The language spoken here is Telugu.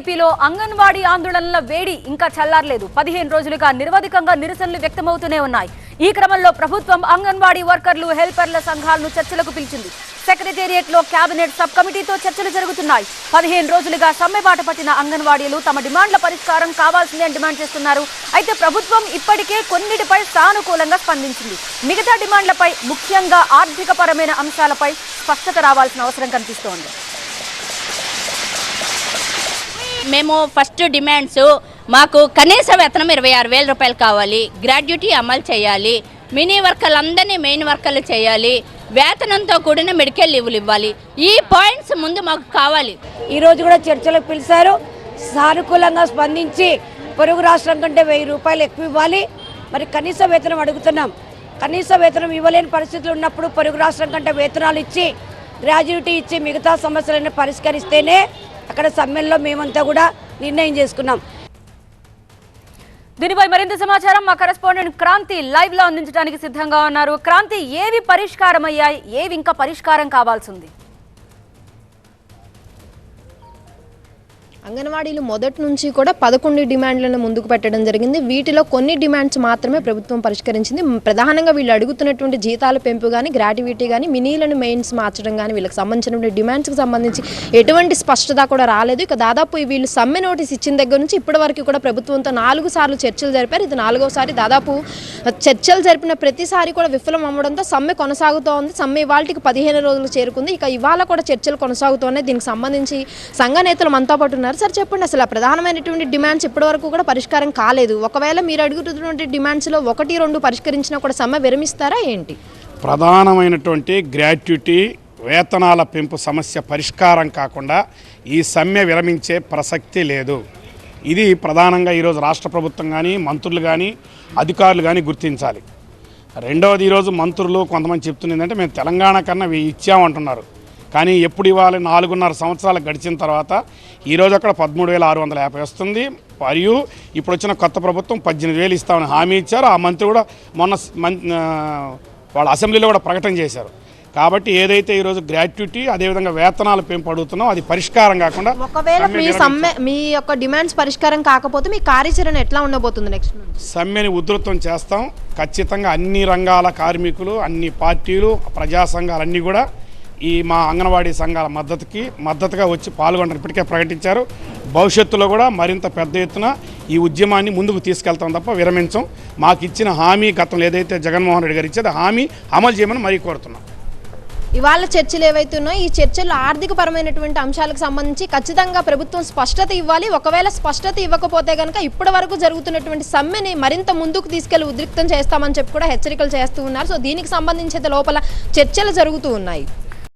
ఏపీలో అంగన్వాడీ ఆందోళనల వేడి ఇంకా చల్లారలేదు. పదిహేను రోజులుగా నిరవధికంగా నిరసనలు వ్యక్తమవుతూనే ఉన్నాయి. ఈ క్రమంలో ప్రభుత్వం అంగన్వాడీ వర్కర్లు హెల్పర్ల సంఘాలను చర్చలకు పిలిచింది. సెక్రటేరియట్లో కేబినెట్ సబ్ కమిటీతో చర్చలు జరుగుతున్నాయి. పదిహేను రోజులుగా సమ్మెబాట పట్టిన అంగన్వాడీలు తమ డిమాండ్ల పరిష్కారం కావాల్సిందే అని డిమాండ్ చేస్తున్నారు. అయితే ప్రభుత్వం ఇప్పటికే కొన్నిటిపై సానుకూలంగా స్పందించింది. మిగతా డిమాండ్లపై ముఖ్యంగా ఆర్థికపరమైన అంశాలపై స్పష్టత రావాల్సిన అవసరం కనిపిస్తోంది. మేము ఫస్ట్ డిమాండ్స్ మాకు కనీస వేతనం ఇరవై ఆరు వేల రూపాయలు కావాలి. గ్రాడ్యుటీ అమలు చేయాలి. మినీ వర్కర్లందరినీ మెయిన్ వర్కర్లు చేయాలి. వేతనంతో కూడిన మెడికల్ లీవులు ఇవ్వాలి. ఈ పాయింట్స్ ముందు మాకు కావాలి. ఈరోజు కూడా చర్చలకు పిలిచారు. సానుకూలంగా స్పందించి పొరుగు రాష్ట్రం కంటే వెయ్యి రూపాయలు ఎక్కువ ఇవ్వాలి. మరి కనీస వేతనం అడుగుతున్నాం. కనీస వేతనం ఇవ్వలేని పరిస్థితులు ఉన్నప్పుడు పొరుగు రాష్ట్రం కంటే వేతనాలు ఇచ్చి గ్రాడ్యుటీ ఇచ్చి మిగతా సమస్యలను పరిష్కరిస్తేనే అక్కడ సమ్మెల్లో మేమంతా కూడా నిర్ణయం చేసుకున్నాం. దీనిపై మరింత సమాచారం మా కరెస్పాండెంట్ క్రాంతి లైవ్లో అందించడానికి సిద్ధంగా ఉన్నారు. క్రాంతి ఏవి పరిష్కారం అయ్యాయి ఏవి ఇంకా పరిష్కారం కావాల్సింది అంగన్వాడీలు మొదటి నుంచి కూడా పదకొండు డిమాండ్లను ముందుకు పెట్టడం జరిగింది. వీటిలో కొన్ని డిమాండ్స్ మాత్రమే ప్రభుత్వం పరిష్కరించింది. ప్రధానంగా వీళ్ళు అడుగుతున్నటువంటి జీతాల పెంపు కానీ గ్రాట్యుటీ కానీ మినీలను మెయిన్స్ మార్చడం కానీ వీళ్ళకి సంబంధించినటువంటి డిమాండ్స్కి సంబంధించి ఎటువంటి స్పష్టత కూడా రాలేదు. ఇక దాదాపు వీళ్ళు సమ్మె నోటీస్ ఇచ్చిన దగ్గర నుంచి ఇప్పటి వరకు కూడా ప్రభుత్వంతో నాలుగు సార్లు చర్చలు జరిపారు. ఇది నాలుగోసారి దాదాపు చర్చలు జరిపిన ప్రతిసారి కూడా విఫలం అవ్వడంతో సమ్మె కొనసాగుతూ ఉంది. సమ్మె ఇవాళకి పదిహేను రోజులు చేరుకుంది. ఇక ఇవాళ కూడా చర్చలు కొనసాగుతున్నాయి దీనికి సంబంధించి సంఘ నేతలు మనతో పాటు ఉన్నారు. సార్ చెప్పండి. అసలు ఆ ప్రధానమైనటువంటి డిమాండ్స్ ఇప్పటి వరకు కూడా పరిష్కారం కాలేదు. ఒకవేళ మీరు అడుగుతున్నటువంటి డిమాండ్స్లో ఒకటి రెండు పరిష్కరించినా కూడా సమ్మె విరమిస్తారా ఏంటి? ప్రధానమైనటువంటి గ్రాట్యుటీ వేతనాల పెంపు సమస్య పరిష్కారం కాకుండా ఈ సమ్మె విరమించే ప్రసక్తి లేదు. ఇది ప్రధానంగా ఈరోజు రాష్ట్ర ప్రభుత్వం కానీ మంత్రులు కానీ అధికారులు కానీ గుర్తించాలి. రెండవది ఈరోజు మంత్రులు కొంతమంది చెప్తున్నది ఏంటంటే మేము తెలంగాణ కన్నా ఇచ్చామంటున్నారు. కానీ ఎప్పుడు ఇవ్వాలి నాలుగున్నర సంవత్సరాలు గడిచిన తర్వాత ఈరోజు అక్కడ పదమూడు వేల ఆరు వందల యాభై వస్తుంది. మరియు ఇప్పుడు వచ్చిన కొత్త ప్రభుత్వం పద్దెనిమిది వేలు ఇస్తామని హామీ ఇచ్చారు. ఆ మంత్రి కూడా మొన్న వాళ్ళ అసెంబ్లీలో కూడా ప్రకటన చేశారు. కాబట్టి ఏదైతే ఈరోజు గ్రాట్యుటీ అదేవిధంగా వేతనాలు పెంపు అడుగుతున్నాం అది పరిష్కారం కాకుండా ఒకవేళ మీ. సమ్మె మీ యొక్క డిమాండ్స్ పరిష్కారం కాకపోతే మీ కార్యాచరణ ఎట్లా ఉండబోతుంది నెక్స్ట్ సమ్మెని ఉధృతం చేస్తాం. ఖచ్చితంగా అన్ని రంగాల కార్మికులు అన్ని పార్టీలు ప్రజా సంఘాలు అన్నీ కూడా ఈ మా అంగన్వాడీ సంఘాల మద్దతుకి మద్దతుగా వచ్చి పాల్గొంటారు ఇప్పటికే ప్రకటించారు. భవిష్యత్తులో కూడా మరింత పెద్ద ఎత్తున ఈ ఉద్యమాన్ని ముందుకు తీసుకెళ్తాం తప్ప విరమించం. మాకు ఇచ్చిన హామీ గతంలో ఏదైతే జగన్మోహన్ రెడ్డి గారు ఇచ్చేది హామీ అమలు చేయమని మరీ కోరుతున్నాం. ఇవాళ చర్చలు ఏవైతే ఉన్నాయో ఈ చర్చల్లో ఆర్థిక పరమైనటువంటి అంశాలకు సంబంధించి ఖచ్చితంగా ప్రభుత్వం స్పష్టత ఇవ్వాలి. ఒకవేళ స్పష్టత ఇవ్వకపోతే కనుక ఇప్పటి వరకు జరుగుతున్నటువంటి సమ్మెని మరింత ముందుకు తీసుకెళ్ళి ఉద్రిక్తం చేస్తామని చెప్పి కూడా హెచ్చరికలు చేస్తూ ఉన్నారు. సో దీనికి సంబంధించి లోపల చర్చలు జరుగుతూ ఉన్నాయి.